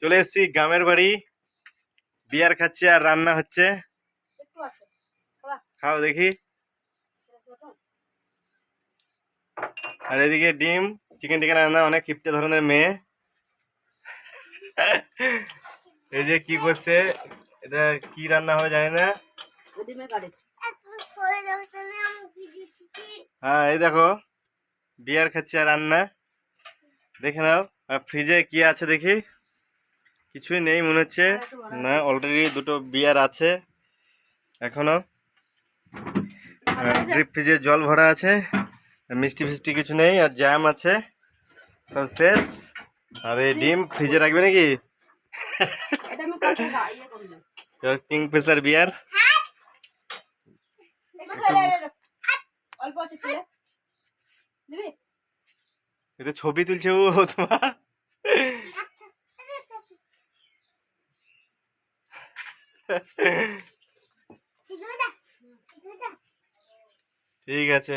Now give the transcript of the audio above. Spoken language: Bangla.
চলে এসেছি গ্রামের বাড়ি। বিয়ার খাচ্ছি আর রান্না হচ্ছে। খাও দেখি। আর এদিকে ডিম চিকেন টিকেন রান্না অনেক কিপ্টে ধরনের মেয়ে। এই যে কি করছে এটা কি রান্না হবে জানি না। হ্যাঁ এই দেখো বিয়ার খাচ্ছি আর রান্না। দেখে নাও আর ফ্রিজে কি আছে দেখি। কিছুই নেই মনে হচ্ছে। না অলরেডি দুটো বিয়ার আছে এখনও। ড্রিপ ফ্রিজে জল ভরা আছে মিষ্টি ফিষ্টি কিছু নেই আর জ্যাম আছে। সব শেষ। আর এই ডিম ফ্রিজে রাখবে নাকি? কিং ফিশার বিয়ার ছবি তুলছে ও তোমার। ঠিক আছে।